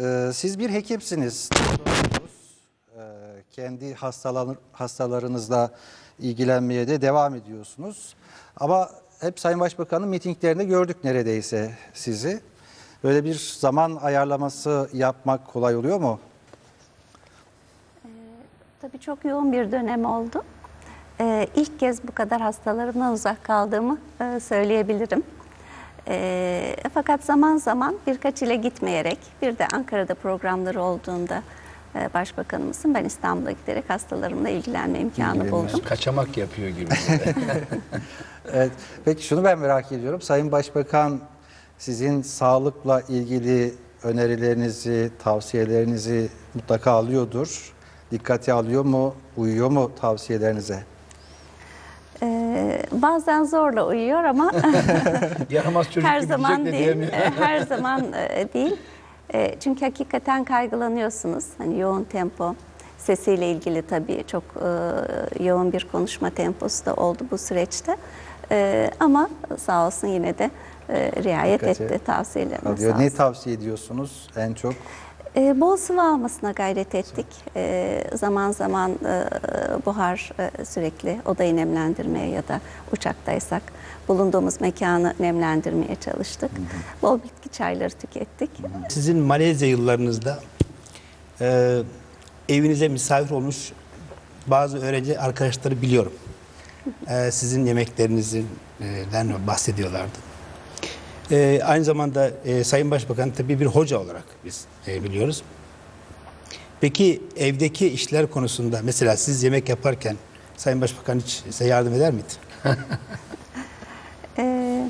Ee, siz bir hekimsiniz. Ee, kendi hastalar, hastalarınızla ilgilenmeye de devam ediyorsunuz. Ama hep Sayın Başbakan'ın mitinglerinde gördük neredeyse sizi. Böyle bir zaman ayarlaması yapmak kolay oluyor mu? Tabii çok yoğun bir dönem oldu. Ee, ilk kez bu kadar hastalarımdan uzak kaldığımı e, söyleyebilirim. Ee, fakat zaman zaman birkaç ile gitmeyerek bir de Ankara'da programları olduğunda e, Başbakanımızın ben İstanbul'a giderek hastalarımla ilgilenme imkanı buldum. Kaçamak yapıyor gibi. Evet. Peki şunu ben merak ediyorum. Sayın Başbakan sizin sağlıkla ilgili önerilerinizi, tavsiyelerinizi mutlaka alıyordur. Dikkate alıyor mu, uyuyor mu tavsiyelerinize? Ee, bazen zorla uyuyor ama Yaramaz çocuk her gibi zaman gidecek de değil. diyemiyor. Her zaman e, değil. E, Çünkü hakikaten kaygılanıyorsunuz. Hani yoğun tempo. Sesiyle ilgili tabii çok e, yoğun bir konuşma temposu da oldu bu süreçte. E, Ama sağ olsun yine de e, riayet Dikkate etti Alıyor. sağ Ne olsun. tavsiye ediyorsunuz en çok? E, bol sıvı almasına gayret ettik. E, zaman zaman e, buhar e, sürekli odayı nemlendirmeye ya da uçaktaysak bulunduğumuz mekanı nemlendirmeye çalıştık. Bol bitki çayları tükettik. Sizin Malezya yıllarınızda e, evinize misafir olmuş bazı öğrenci arkadaşları biliyorum. E, sizin yemeklerinizden bahsediyorlardı. E, aynı zamanda e, Sayın Başbakan tabii bir hoca olarak biz e, biliyoruz. Peki evdeki işler konusunda mesela siz yemek yaparken Sayın Başbakan hiç size yardım eder miydi? E,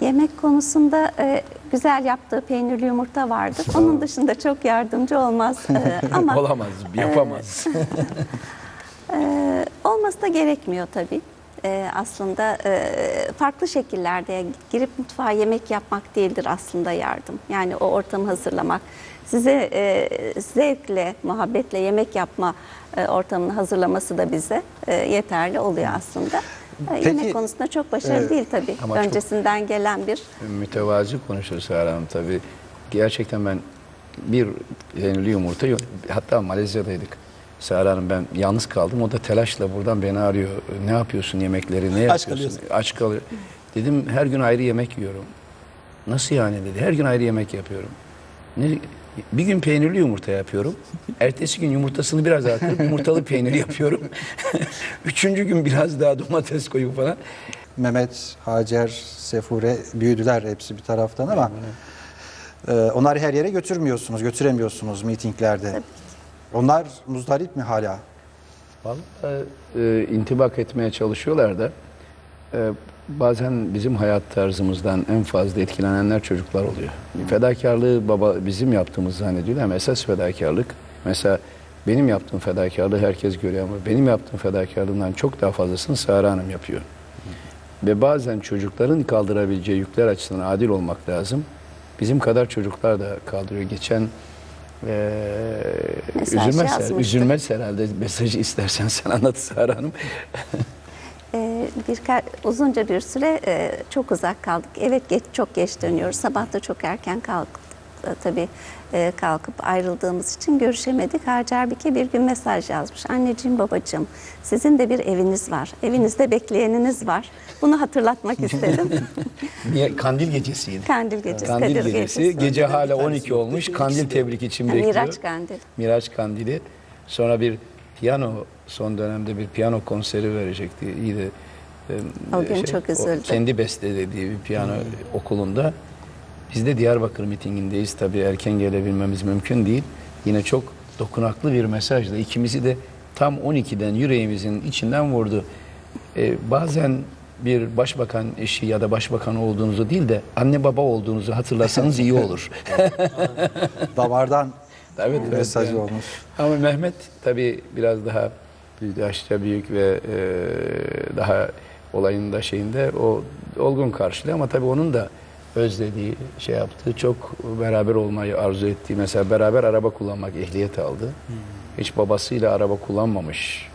yemek konusunda e, güzel yaptığı peynirli yumurta vardır. Onun dışında çok yardımcı olmaz. E, ama Olamaz, yapamaz. Ee, olması da gerekmiyor tabii. Ee, aslında e, farklı şekillerde girip mutfağa yemek yapmak değildir aslında yardım. Yani o ortamı hazırlamak, size e, zevkle, muhabbetle yemek yapma e, ortamını hazırlaması da bize e, yeterli oluyor aslında. E, Peki, yemek konusunda çok başarılı e, değil tabii. Öncesinden gelen bir Mütevazi konuşur Sara Hanım tabii. Gerçekten ben bir peynirli yumurta. Hatta Malezya'daydık. Sara Hanım ben yalnız kaldım. O da telaşla buradan beni arıyor. Ne yapıyorsun yemekleri? Ne Aç yapıyorsun? kalıyorsun. Aç kalıyor. Dedim her gün ayrı yemek yiyorum. Nasıl yani dedi. Her gün ayrı yemek yapıyorum. Ne, bir gün peynirli yumurta yapıyorum. Ertesi gün yumurtasını biraz artırıp yumurtalı peynir yapıyorum. Üçüncü gün biraz daha domates koyup falan. Mehmet, Hacer, Sefure büyüdüler hepsi bir taraftan ama e, onları her yere götürmüyorsunuz, götüremiyorsunuz mitinglerde. Onlar muzdarip mi hala? Vallahi e, intibak etmeye çalışıyorlar da e, bazen bizim hayat tarzımızdan en fazla etkilenenler çocuklar oluyor. Fedakarlığı baba bizim yaptığımız zannediyorlar ama esas fedakarlık mesela benim yaptığım fedakarlığı herkes görüyor ama benim yaptığım fedakarlığından çok daha fazlasını Sara Hanım yapıyor. Ve bazen çocukların kaldırabileceği yükler açısından adil olmak lazım. Bizim kadar çocuklar da kaldırıyor. Geçen eee Mesaj üzülmez, yazmıştı. üzülmez herhalde mesajı istersen sen anlat Sara Hanım. Ee, bir uzunca bir süre e, çok uzak kaldık. Evet geç, çok geç dönüyoruz. Sabah da çok erken kalktık. Tabii e, kalkıp ayrıldığımız için görüşemedik. Hacer Bike bir gün mesaj yazmış. Anneciğim babacığım sizin de bir eviniz var. Evinizde bekleyeniniz var. Bunu hatırlatmak istedim. Niye? Kandil gecesiydi. Kandil gecesi, Kandil Kadir gecesi. gecesi. Gece hala 12 olmuş. Kandil tebrik için Yani bekliyor. Miraç Kandil. Miraç Kandili. Sonra bir piyano son dönemde bir piyano konseri verecekti. İyi de e, O gün çok üzüldü. kendi bestelediği bir piyano okulunda. Biz de Diyarbakır mitingindeyiz. Tabii erken gelebilmemiz mümkün değil. Yine çok dokunaklı bir mesajla ikimizi de tam 12'den yüreğimizin içinden vurdu. E, bazen bir başbakan eşi ya da başbakan olduğunuzu değil de anne baba olduğunuzu hatırlasanız iyi olur. Damardan Evet, evet, mesaj yani. olmuş. Ama Mehmet tabii biraz daha yaşça büyük ve e, daha olayın da şeyinde o olgun karşılıyor ama tabii onun da özlediği, şey yaptığı, çok beraber olmayı arzu ettiği, mesela beraber araba kullanmak ehliyet aldı. Hiç babasıyla araba kullanmamış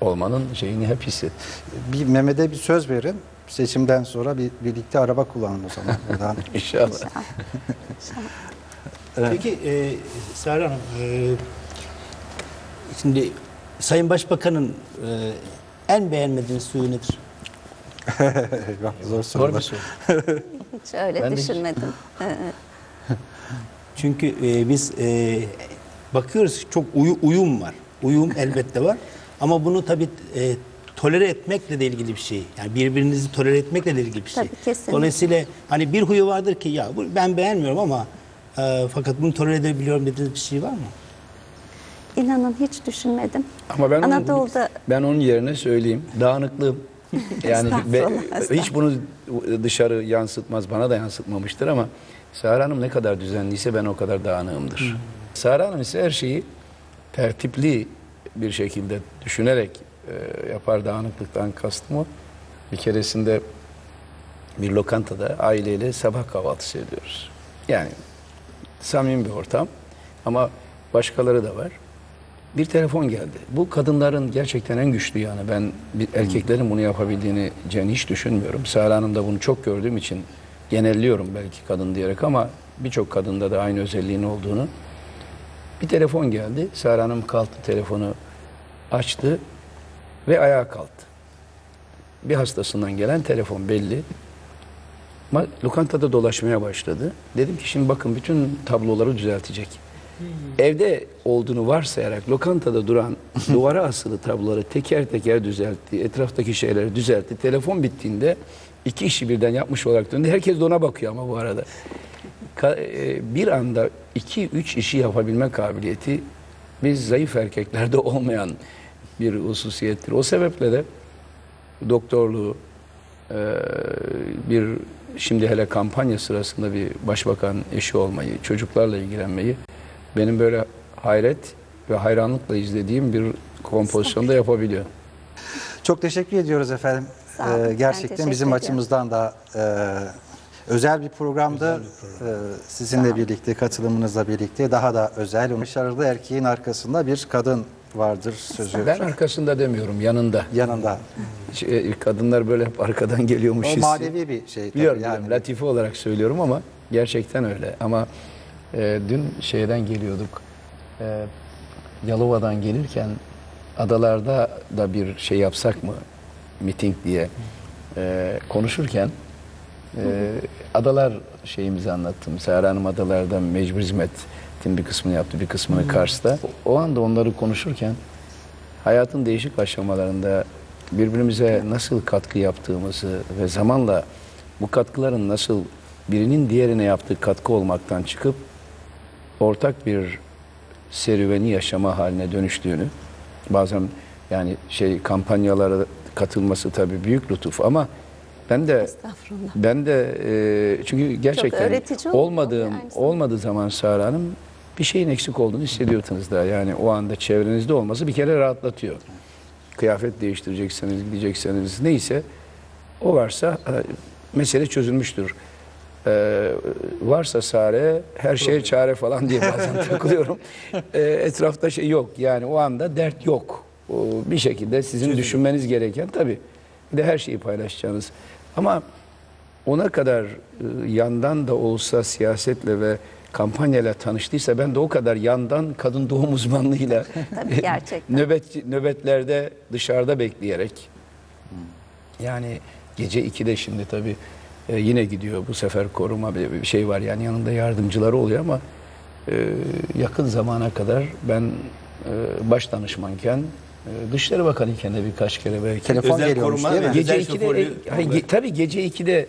olmanın şeyini hep hissetti. Bir Mehmet'e bir söz verin. Seçimden sonra bir, birlikte araba kullanın o zaman. Buradan. İnşallah. Peki e, Sara Hanım, e, şimdi Sayın Başbakan'ın e, en beğenmediğiniz suyu nedir? Zor soru. Zor bir soru. Hiç öyle Ben hiç- düşünmedim. Çünkü e, biz e, bakıyoruz çok uyu- uyum var. Uyum elbette var. Ama bunu tabii e, tolere etmekle de ilgili bir şey. Yani birbirinizi tolere etmekle de ilgili bir şey. Tabii, kesinlikle. Dolayısıyla hani bir huyu vardır ki ya bu ben beğenmiyorum ama e, fakat bunu tolere edebiliyorum dediğiniz bir şey var mı? İnanın hiç düşünmedim. Ama ben Anadolu'da onun, ben onun yerine söyleyeyim. Dağınıklığım. Yani ve hiç bunu dışarı yansıtmaz, bana da yansıtmamıştır ama Sara Hanım ne kadar düzenliyse ben o kadar dağınığımdır. Sara Hanım ise her şeyi tertipli bir şekilde düşünerek e, yapar dağınıklıktan kastım o. Bir keresinde bir lokantada aileyle sabah kahvaltısı ediyoruz. Yani samimi bir ortam ama başkaları da var. Bir telefon geldi. Bu kadınların gerçekten en güçlü yanı. Ben bir erkeklerin bunu yapabildiğini Cen hiç düşünmüyorum. Sara Hanım'da bunu çok gördüğüm için genelliyorum belki kadın diyerek ama birçok kadında da aynı özelliğin olduğunu. Bir telefon geldi. Sara Hanım kalktı telefonu açtı ve ayağa kalktı. Bir hastasından gelen telefon belli. Lokantada dolaşmaya başladı. Dedim ki şimdi bakın bütün tabloları düzeltecek. Evde olduğunu varsayarak lokantada duran duvara asılı tabloları teker teker düzeltti. Etraftaki şeyleri düzeltti. Telefon bittiğinde iki işi birden yapmış olarak döndü. Herkes de ona bakıyor ama bu arada. E, bir anda iki üç işi yapabilme kabiliyeti biz zayıf erkeklerde olmayan bir hususiyettir. O sebeple de doktorluğu, e, bir şimdi hele kampanya sırasında bir başbakan eşi olmayı, çocuklarla ilgilenmeyi benim böyle hayret ve hayranlıkla izlediğim bir kompozisyonda yapabiliyor. Çok teşekkür ediyoruz efendim. Sağ olun, Ee, gerçekten bizim ediyorum. açımızdan da e, özel bir programdı. Ee, sizinle birlikte, katılımınızla birlikte daha da özel. Başarılı erkeğin arkasında bir kadın vardır sözü. Ben arkasında demiyorum, yanında. Yanında. Şey, Kadınlar böyle hep arkadan geliyormuş O hissi. manevi bir şey. tabii Biliyorum, yani. biliyorum. Latife olarak söylüyorum ama gerçekten öyle. Ama e, dün şeyden geliyorduk. E, Yalova'dan gelirken adalarda da bir şey yapsak mı miting diye e, konuşurken e, adalar şeyimizi anlattım. Sahra Hanım adalarda mecbur hizmetin bir kısmını yaptı, bir kısmını Kars'ta. O anda onları konuşurken hayatın değişik aşamalarında birbirimize nasıl katkı yaptığımızı ve zamanla bu katkıların nasıl birinin diğerine yaptığı katkı olmaktan çıkıp ortak bir serüveni yaşama haline dönüştüğünü bazen yani şey kampanyalara katılması tabii büyük lütuf ama ben de ben de e, çünkü gerçekten olmadığım zamanda. olmadığı zaman Sara Hanım bir şeyin eksik olduğunu hissediyorsunuz da yani o anda çevrenizde olması bir kere rahatlatıyor. Kıyafet değiştirecekseniz, gidecekseniz neyse o varsa e, mesele çözülmüştür. E, varsa Sare her şeye çare falan diye bazen takılıyorum. E, etrafta şey yok yani o anda dert yok. O, bir şekilde sizin düşünmeniz gereken tabii. Bir de her şeyi paylaşacağınız. Ama ona kadar e, yandan da olsa siyasetle ve kampanyayla tanıştıysa ben de o kadar yandan kadın doğum uzmanlığıyla Tabii, gerçekten. nöbet nöbetlerde dışarıda bekleyerek yani gece 2'de şimdi tabii e, yine gidiyor bu sefer koruma bir şey var yani yanında yardımcıları oluyor ama e, yakın zamana kadar ben e, baş danışmanken e, Dışişleri Bakanı iken de birkaç kere belki Telefon Özel geliyormuş koruma değil mi? Gece Özel 2'de şoförlü- e, hayır, ge- tabii gece 2'de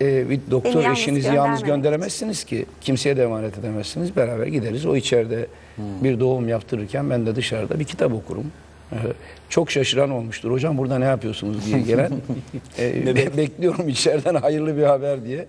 e, bir doktor yalnız eşinizi yalnız gönderemezsiniz ki. Kimseye de emanet edemezsiniz. Beraber gideriz. O içeride bir doğum yaptırırken ben de dışarıda bir kitap okurum. Ee, Çok şaşıran olmuştur. Hocam burada ne yapıyorsunuz diye gelen. e, be- bekliyorum içeriden hayırlı bir haber diye.